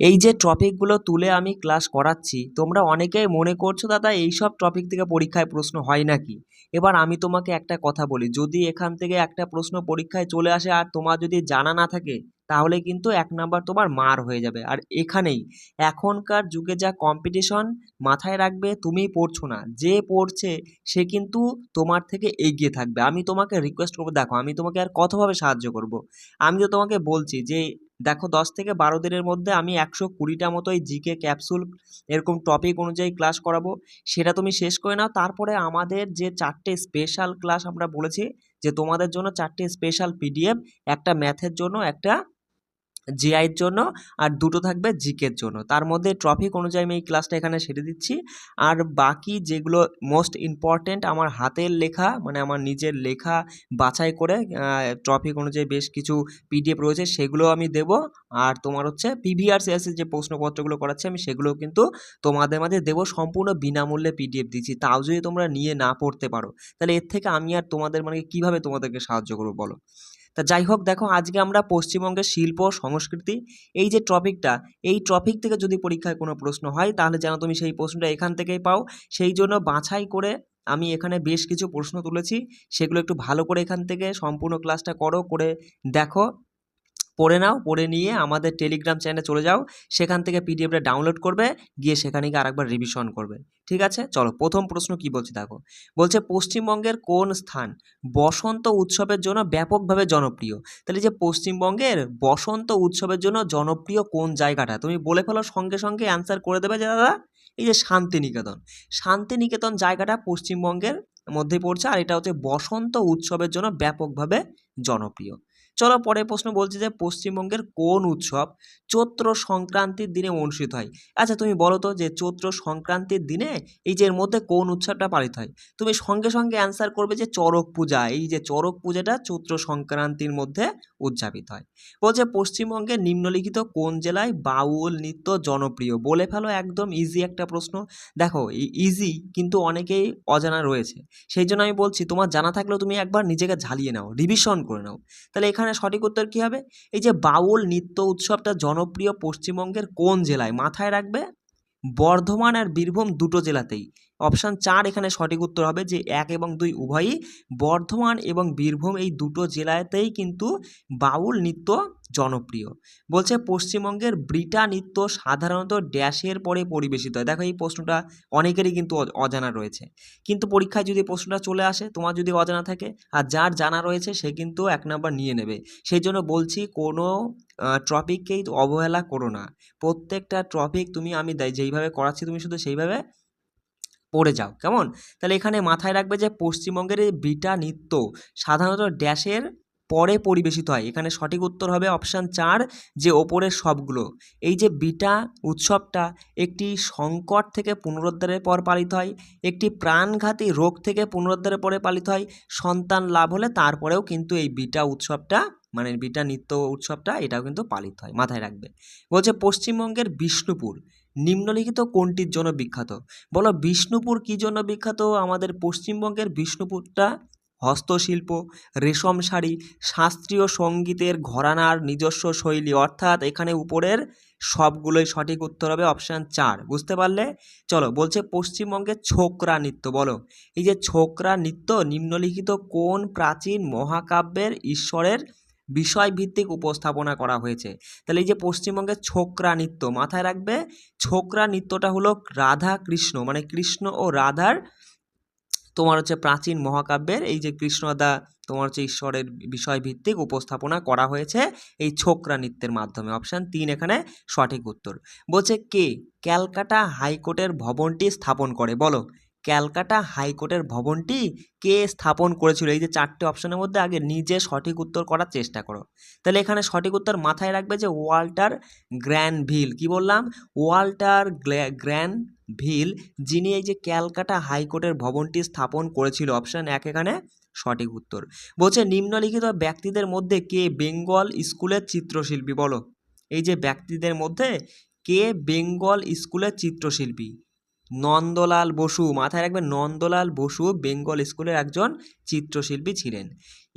এই যে টপিকগুলো তুলে আমি ক্লাস করাচ্ছি, তোমরা অনেকেই মনে করছ, দাদা, এইসব টপিক থেকে পরীক্ষায় প্রশ্ন হয় নাকি? এবার আমি তোমাকে একটা কথা বলি, যদি এখান থেকে একটা প্রশ্ন পরীক্ষায় চলে আসে আর তোমার যদি জানা না থাকে, তাহলে কিন্তু এক নাম্বার তোমার মার হয়ে যাবে। আর এখানেই, এখনকার যুগে যা কম্পিটিশন মাথায় রাখবে তুমি পড়ছো না। যে পড়ছে, সে কিন্তু তোমার থেকে এগিয়ে থাকবে। আমি তোমাকে রিকোয়েস্ট করব, দেখো, আমি তোমাকে আর কতভাবে সাহায্য করব? আমি তো তোমাকে বলছি যে দেখো দশ থেকে বারো দিনের মধ্যে আমি একশো কুড়িটা মতো এই জিকে ক্যাপসুল এরকম টপিক অনুযায়ী ক্লাস করাবো। সেটা তুমি শেষ করে নাও। তারপরে আমাদের যে চারটে স্পেশাল ক্লাস আমরা বলেছি, যে তোমাদের জন্য চারটে স্পেশাল পিডিএফ একটা ম্যাথের জন্য, একটা জিআইয়ের জন্য আর দুটো থাকবে জিকের জন্য। তার মধ্যে টপিক অনুযায়ী আমি এই ক্লাসটা এখানে সেরে দিচ্ছি। আর বাকি যেগুলো মোস্ট ইম্পর্ট্যান্ট আমার হাতের লেখা মানে আমার নিজের লেখা বাছাই করে টপিক অনুযায়ী বেশ কিছু পিডিএফ রয়েছে সেগুলো আমি দেবো। আর তোমার হচ্ছে পিভিআর সিএসের যে প্রশ্নপত্রগুলো করাচ্ছে আমি সেগুলো কিন্তু তোমাদের মাঝে দেবো। সম্পূর্ণ বিনামূল্যে পিডিএফ দিচ্ছি। তাও যদি তোমরা নিয়ে না পড়তে পারো, তাহলে এর থেকে আমি আর তোমাদের মানে কীভাবে তোমাদেরকে সাহায্য করব বলো? তা যাই হোক, দেখো আজকে আমরা পশ্চিমবঙ্গের শিল্প, সংস্কৃতি, এই যে টপিকটা, এই টপিক থেকে যদি পরীক্ষায় কোনো প্রশ্ন হয়, তাহলে যেন তুমি সেই প্রশ্নটা এখান থেকেই পাও। সেই জন্য বাছাই করে আমি এখানে বেশ কিছু প্রশ্ন তুলেছি। সেগুলো একটু ভালো করে এখান থেকে সম্পূর্ণ ক্লাসটা করো, করে দেখো। পড়ে নাও, পড়ে নিয়ে আমাদের টেলিগ্রাম চ্যানেলে চলে যাও, সেখান থেকে পিডিএফটা ডাউনলোড করবে, গিয়ে সেখানে গিয়ে আরেকবার রিভিশন করবে। ঠিক আছে? চলো, প্রথম প্রশ্ন কি বলছে দেখো? বলছে, পশ্চিমবঙ্গের কোন স্থান বসন্ত উৎসবের জন্য ব্যাপকভাবে জনপ্রিয়? তাহলে যে পশ্চিমবঙ্গের বসন্ত উৎসবের জন্য জনপ্রিয় কোন জায়গাটা? তুমি বলে ফেলো, সঙ্গে সঙ্গে অ্যান্সার করে দেবে যে দাদা, এই যে শান্তিনিকেতন। শান্তিনিকেতন জায়গাটা পশ্চিমবঙ্গের মধ্যে পড়ছে, আর এটা হচ্ছে বসন্ত উৎসবের জন্য ব্যাপকভাবে জনপ্রিয়। চলো পরের প্রশ্ন বলছে যে পশ্চিমবঙ্গের কোন উৎসব চৈত্র সংক্রান্তির দিনে অনুষ্ঠিত হয়? আচ্ছা তুমি বলো তো যে চৈত্র সংক্রান্তির দিনে এই যে এর মধ্যে কোন উৎসবটা পালিত হয়? তুমি সঙ্গে সঙ্গে অ্যান্সার করবে যে চড়ক পূজা। এই যে চড়ক পূজাটা চৈত্র সংক্রান্তির মধ্যে উদযাপিত হয়। বলছে পশ্চিমবঙ্গের নিম্নলিখিত কোন জেলায় বাউল নৃত্য জনপ্রিয়? বলে ফেলো, একদম ইজি একটা প্রশ্ন। দেখো ইজি কিন্তু অনেকেই অজানা রয়েছে। সেই জন্য আমি বলছি, তোমার জানা থাকলেও তুমি একবার নিজেকে ঝালিয়ে নাও রিভিশন করে নাও। তাহলে এখানে সঠিক উত্তর কী হবে? এই যে বাউল নৃত্য উৎসবটা জনপ্রিয় পশ্চিমবঙ্গের কোন জেলায়? মাথায় রাখবে? বর্ধমান আর বীরভূম দুটো জেলাতেই। অপশান চার এখানে সঠিক উত্তর হবে যে এক এবং দুই উভয়ই বর্ধমান এবং বীরভূম এই দুটো জেলাতেই কিন্তু বাউল নৃত্য জনপ্রিয়। বলছে পশ্চিমবঙ্গের ব্রিটা নৃত্য সাধারণত ড্যাশের পরে পরিবেশিত হয়। দেখো এই প্রশ্নটা অনেকেরই কিন্তু অজানা রয়েছে। কিন্তু পরীক্ষায় যদি প্রশ্নটা চলে আসে, তোমার যদি অজানা থাকে আর যার জানা রয়েছে সে কিন্তু এক নাম্বার নিয়ে নেবে। সেই জন্য বলছি কোনো টপিককেই অবহেলা করো না। প্রত্যেকটা টপিক তুমি আমি যেইভাবে করাচ্ছি তুমি শুধু সেইভাবে পড়ে যাও, কেমন? তাহলে এখানে মাথায় রাখবে যে পশ্চিমবঙ্গের এই বিটা নৃত্য সাধারণত ড্যাশের পরে পরিবেশিত হয়। এখানে সঠিক উত্তর হবে অপশান চার, যে ওপরের সবগুলো। এই যে বিটা উৎসবটা একটি সংকট থেকে পুনরুদ্ধারের পর পালিত হয়, একটি প্রাণঘাতী রোগ থেকে পুনরুদ্ধারের পরে পালিত হয়, সন্তান লাভ হলে তারপরেও কিন্তু এই বিটা উৎসবটা মানে বিটা নৃত্য উৎসবটা এটাও কিন্তু পালিত হয়, মাথায় রাখবে। বলছে পশ্চিমবঙ্গের বিষ্ণুপুর নিম্নলিখিত কোনটির জন্য বিখ্যাত? বলো, বিষ্ণুপুর কী জন্য বিখ্যাত? আমাদের পশ্চিমবঙ্গের বিষ্ণুপুরটা হস্তশিল্প, রেশম শাড়ি, শাস্ত্রীয় সঙ্গীতের ঘরানার নিজস্ব শৈলী, অর্থাৎ এখানে উপরের সবগুলোই সঠিক উত্তর হবে অপশান চার। বুঝতে পারলে? চলো, বলছে পশ্চিমবঙ্গের ছোকরা নৃত্য, বলো। এই যে ছোকরা নৃত্য, নিম্নলিখিত কোন প্রাচীন মহাকাব্যের ঈশ্বরের বিষয়ভিত্তিক উপস্থাপনা করা হয়েছে। তাহলে এই যে পশ্চিমবঙ্গের ছোকরা নৃত্য মাথায় রাখবে, ছোকরা নৃত্যটা হলো রাধা কৃষ্ণ মানে কৃষ্ণ ও রাধার তোমার হচ্ছে প্রাচীন মহাকাব্যের এই যে কৃষ্ণদা তোমার হচ্ছে ঈশ্বরের বিষয়ভিত্তিক উপস্থাপনা করা হয়েছে এই ছোকরা নৃত্যের মাধ্যমে। অপশান তিন এখানে সঠিক উত্তর। বলছে কে? ক্যালকাটা হাইকোর্টের ভবনটি স্থাপন করে। বলো। ক্যালকাটা হাইকোর্টের ভবনটি কে স্থাপন করেছিল? এই যে চারটে অপশনের মধ্যে আগে নিজে সঠিক উত্তর করার চেষ্টা করো। তাহলে এখানে সঠিক উত্তর মাথায় রাখবে যে ওয়াল্টার গ্র্যানভিল। কি বললাম? ওয়াল্টার গ্র্যানভিল, যিনি এই যে ক্যালকাটা হাইকোর্টের ভবনটি স্থাপন করেছিল। অপশান এক এখানে সঠিক উত্তর। বলছে নিম্নলিখিত ব্যক্তিদের মধ্যে কে বেঙ্গল স্কুলের চিত্রশিল্পী? বলো। এই যে ব্যক্তিদের মধ্যে কে বেঙ্গল স্কুলের চিত্রশিল্পী? নন্দলাল বসু, মাথায় রাখবেন নন্দলাল বসু বেঙ্গল স্কুলের একজন চিত্রশিল্পী ছিলেন।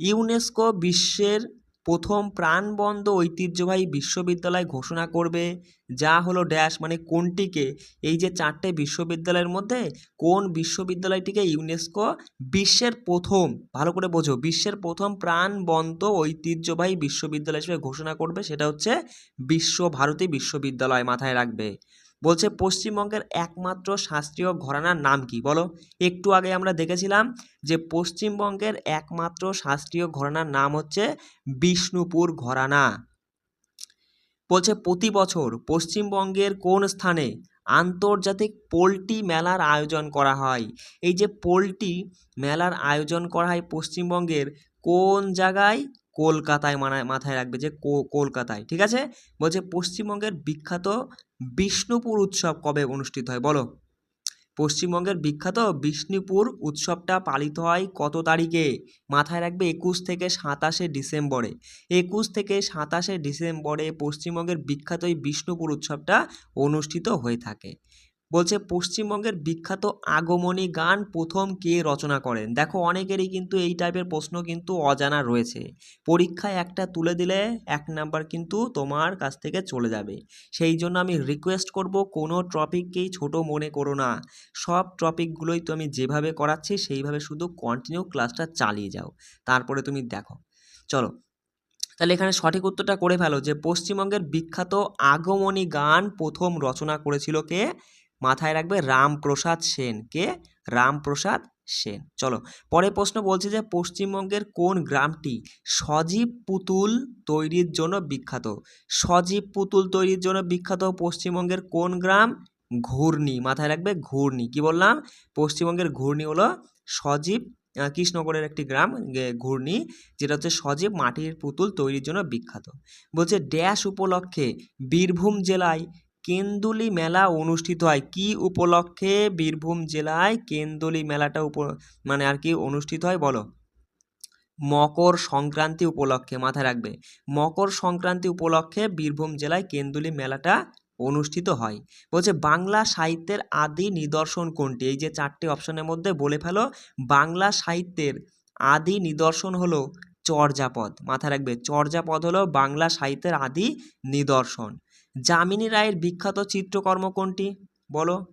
ইউনেস্কো বিশ্বের প্রথম প্রাণবন্ধ ঐতিহ্যবাহী বিশ্ববিদ্যালয় ঘোষণা করবে, যা হলো ড্যাশ মানে কোনটিকে? এই যে চারটে বিশ্ববিদ্যালয়ের মধ্যে কোন বিশ্ববিদ্যালয়টিকে ইউনেস্কো বিশ্বের প্রথম, ভালো করে বোঝো, বিশ্বের প্রথম প্রাণবন্ত ঐতিহ্যবাহী বিশ্ববিদ্যালয় হিসেবে ঘোষণা করবে, সেটা হচ্ছে বিশ্বভারতী বিশ্ববিদ্যালয় মাথায় রাখবে। বলছে পশ্চিমবঙ্গের একমাত্র শাস্ত্রীয় ঘরানার নাম কি? বলো। একটু আগে আমরা দেখেছিলাম যে পশ্চিমবঙ্গের একমাত্র শাস্ত্রীয় ঘরানার নাম হচ্ছে বিষ্ণুপুর ঘরানা। বলছে প্রতি বছর পশ্চিমবঙ্গের কোন স্থানে আন্তর্জাতিক পোলট্রি মেলার আয়োজন করা হয়? এই যে পোলট্রি মেলার আয়োজন করা হয় পশ্চিমবঙ্গের কোন জায়গায়? কলকাতায় মানায় মাথায় রাখবে যে কলকাতায়, ঠিক আছে? বলছে পশ্চিমবঙ্গের বিখ্যাত বিষ্ণুপুর উৎসব কবে অনুষ্ঠিত হয়? বলো। পশ্চিমবঙ্গের বিখ্যাত বিষ্ণুপুর উৎসবটা পালিত হয় কত তারিখে? মাথায় রাখবে একুশ থেকে সাতাশে ডিসেম্বরে। একুশ থেকে সাতাশে ডিসেম্বরে পশ্চিমবঙ্গের বিখ্যাত এই বিষ্ণুপুর উৎসবটা অনুষ্ঠিত হয়ে থাকে। বলছে, পশ্চিমবঙ্গের বিখ্যাত আগমনী গান প্রথম কে রচনা করেন? দেখো, অনেকেরই কিন্তু এই টাইপের প্রশ্ন কিন্তু অজানা রয়েছে। পরীক্ষায় একটা তুলে দিলে এক নাম্বার কিন্তু তোমার কাছ থেকে চলে যাবে। সেই জন্য আমি রিকোয়েস্ট করব, কোনো টপিককেই ছোট মনে করো না। সব টপিকগুলোই তো আমি যেভাবে করাচ্ছি, সেইভাবে শুধু কন্টিনিউ ক্লাসটা চালিয়ে যাও। তারপরে তুমি দেখো। চলো, তাহলে এখানে সঠিক উত্তরটা করে ফেলো যে, পশ্চিমবঙ্গের বিখ্যাত আগমনী গান প্রথম রচনা করেছিল কে? মাথায় রাখবে রামপ্রসাদ সেন। কে? রামপ্রসাদ সেন। চলো পরে প্রশ্ন বলছে যে পশ্চিমবঙ্গের কোন গ্রামটি সজীব পুতুল তৈরির জন্য বিখ্যাত? সজীব পুতুল তৈরির জন্য বিখ্যাত পশ্চিমবঙ্গের কোন গ্রাম? ঘূর্ণি, মাথায় রাখবে ঘূর্ণি। কি বললাম? পশ্চিমবঙ্গের ঘূর্ণি হলো সজীব কৃষ্ণগড়ের একটি গ্রাম ঘূর্ণি, যেটা হচ্ছে সজীব মাটির পুতুল তৈরির জন্য বিখ্যাত। বলছে ড্যাশ উপলক্ষে বীরভূম জেলায় কেন্দুলি মেলা অনুষ্ঠিত হয়। কি উপলক্ষে বীরভূম জেলায় কেন্দুলি মেলাটা উপ মানে আর কি অনুষ্ঠিত হয় বলো? মকর সংক্রান্তি উপলক্ষে মাথায় রাখবে। মকর সংক্রান্তি উপলক্ষে বীরভূম জেলায় কেন্দুলি মেলাটা অনুষ্ঠিত হয়। বলছে, বাংলা সাহিত্যের আদি নিদর্শন কোনটি? এই যে চারটি অপশনের মধ্যে বলে ফেলো, বাংলা সাহিত্যের আদি নিদর্শন হলো চর্যাপদ। মাথায় রাখবে, চর্যাপদ হলো বাংলা সাহিত্যের আদি নিদর্শন। যামিনী রায়ের বিখ্যাত চিত্রকর্ম কোনটি? বলো।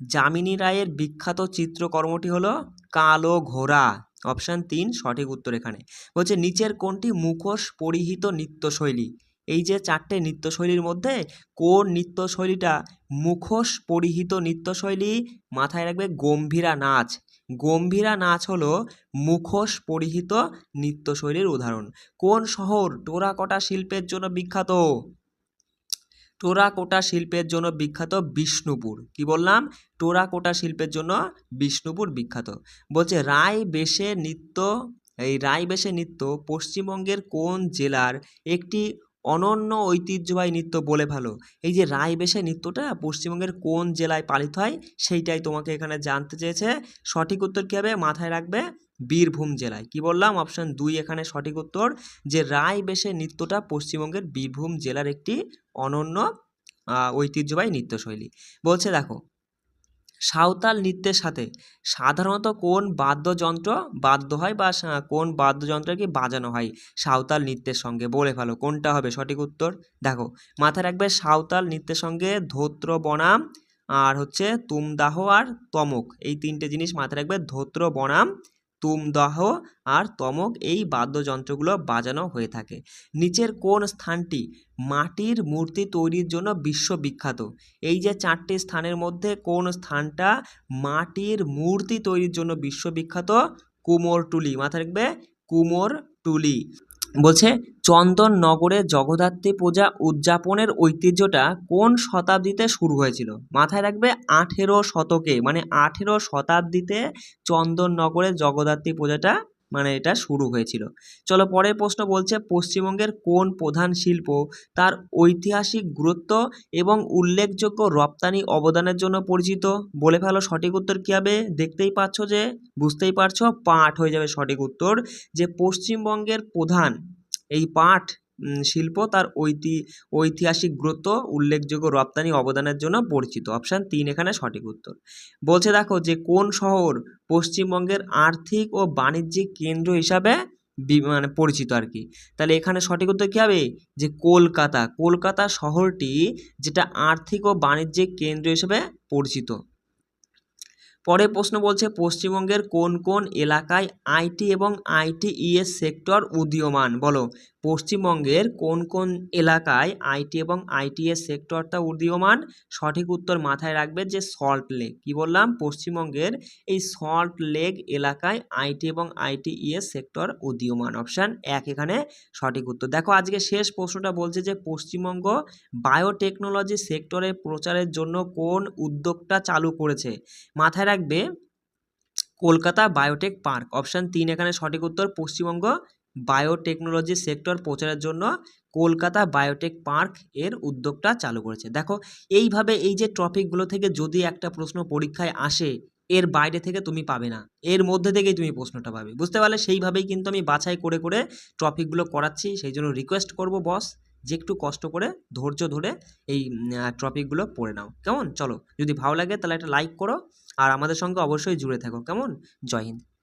যামিনী রায়ের বিখ্যাত চিত্রকর্মটি হলো কালো ঘোড়া। অপশান তিন, সঠিক উত্তর এখানে। বলছে, নিচের কোনটি মুখোশ পরিহিত নৃত্যশৈলী? এই যে চারটে নৃত্যশৈলীর মধ্যে কোন নৃত্যশৈলীটা মুখোশ পরিহিত নৃত্যশৈলী? মাথায় রাখবে গম্ভীরা নাচ। গম্ভীরা নাচ হলো মুখোশ পরিহিত নৃত্যশৈলীর উদাহরণ। কোন শহর টোরাকোটা শিল্পের জন্য বিখ্যাত? টোরাকোটা শিল্পের জন্য বিখ্যাত বিষ্ণুপুর। কি বললাম? টোরাকোটা শিল্পের জন্য বিষ্ণুপুর বিখ্যাত। বলছে, রায় বেশে নৃত্য এই রায় বেশে নৃত্য পশ্চিমবঙ্গের কোন জেলার একটি অনন্য ঐতিহ্যবাহী নৃত্য বলে ভালো? এই যে রায় বেশে নৃত্যটা পশ্চিমবঙ্গের কোন জেলায় পালিত হয়, সেইটাই তোমাকে এখানে জানতে চেয়েছে। সঠিক উত্তর কী হবে? মাথায় রাখবে বীরভূম জেলায়। কি বললাম? অপশান দুই এখানে সঠিক উত্তর, যে রায় বেশে নৃত্যটা পশ্চিমবঙ্গের বীরভূম জেলার একটি অনন্য ঐতিহ্যবাহী নৃত্যশৈলী। বলছে দেখো, সাঁওতাল নৃত্যের সাথে সাধারণত কোন বাদ্যযন্ত্র বাদ্য হয় বা কোন বাদ্যযন্ত্র কি বাজানো হয় সাঁওতাল নৃত্যের সঙ্গে? বলে ফেলো, কোনটা হবে সঠিক উত্তর? দেখো, মাথায় রাখবে সাঁওতাল নৃত্যের সঙ্গে ধোত্র, বনাম আর হচ্ছে তুমদাহ আর তমক। এই তিনটে জিনিস মাথায় রাখবে, ধোত্র, বনাম তুমদাহ আর তমক এই বাদ্যযন্ত্রগুলো বাজানো হয়ে থাকে। নিচের কোন স্থানটি মাটির মূর্তি তৈরির জন্য বিশ্ববিখ্যাত? এই যে চারটি স্থানের মধ্যে কোন স্থানটা মাটির মূর্তি তৈরির জন্য বিশ্ববিখ্যাত? কুমোরটুলি। মাথায় রাখবে, কুমোরটুলি। বলছে, চন্দন নগরে জগদ্ধাত্রী পূজা উদযাপনের ঐতিহ্যটা কোন শতাব্দীতে শুরু হয়েছিল? মাথায় রাখবে, আঠেরো শতকে মানে আঠেরো শতাব্দীতে চন্দন নগরে জগদ্ধাত্রী পূজাটা মানে এটা শুরু হয়েছিল। চলো পরের প্রশ্ন বলছে, পশ্চিমবঙ্গের কোন প্রধান শিল্প তার ঐতিহাসিক গুরুত্ব এবং উল্লেখযোগ্য রপ্তানি অবদানের জন্য পরিচিত? বলে ফেলো, সঠিক উত্তর কী হবে? দেখতেই পাচ্ছ যে, বুঝতেই পারছ পাঠ হয়ে যাবে সঠিক উত্তর যে পশ্চিমবঙ্গের প্রধান, এই পাট শিল্প তার ঐতি, ঐতিহাসিক গুরুত্ব, উল্লেখযোগ্য রপ্তানি অবদানের জন্য পরিচিত। অপশান তিন এখানে সঠিক উত্তর। বলছে দেখো যে কোন শহর পশ্চিমবঙ্গের আর্থিক ও বাণিজ্যিক কেন্দ্র হিসাবে মানে পরিচিত আর কি? তাহলে এখানে সঠিক উত্তর কী হবে? যে কলকাতা। কলকাতা শহরটি যেটা আর্থিক ও বাণিজ্যিক কেন্দ্র হিসেবে পরিচিত। পরের প্রশ্ন বলছে পশ্চিমবঙ্গের কোন কোন এলাকায় আইটি এবং আইটিইএস সেক্টর উদীয়মান? বলো। পশ্চিমবঙ্গের কোন কোন এলাকায় আইটি এবং আইটিএস সেক্টরটা উদীয়মান? সঠিক উত্তর মাথায় রাখবে যে সল্ট লেক। কী বললাম? পশ্চিমবঙ্গের এই সল্ট লেক এলাকায় আইটি এবং আইটিইএস সেক্টর উদীয়মান। অপশান এক এখানে সঠিক উত্তর। দেখো, আজকে শেষ প্রশ্নটা বলছে যে পশ্চিমবঙ্গ বায়োটেকনোলজি সেক্টরে প্রচারের জন্য কোন উদ্যোগটা চালু করেছে। মাথায় রাখবে কলকাতা বায়োটেক পার্ক। অপশান তিন এখানে সঠিক উত্তর, পশ্চিমবঙ্গ বায়োটেকনোলজি সেক্টর প্রচারের জন্য কলকাতা বায়োটেক পার্কের উদ্যোগটা চালু করেছে। দেখো, এইভাবে এই যে টপিকগুলো থেকে যদি একটা প্রশ্ন পরীক্ষায় আসে, এর বাইরে থেকে তুমি পাবে না। এর মধ্যে থেকেই তুমি প্রশ্নটা পাবে। বুঝতে পারলে? সেইভাবেই কিন্তু আমি বাছাই করে করে টপিকগুলো করাচ্ছি। সেই জন্য রিকোয়েস্ট করব বস যে একটু কষ্ট করে, ধৈর্য ধরে এই টপিকগুলো পড়ে নাও। কেমন? চলো, যদি ভালো লাগে তাহলে একটা লাইক করো। আর আমাদের সঙ্গে অবশ্যই জুড়ে থাকো। কেমন? জয় হিন্দ।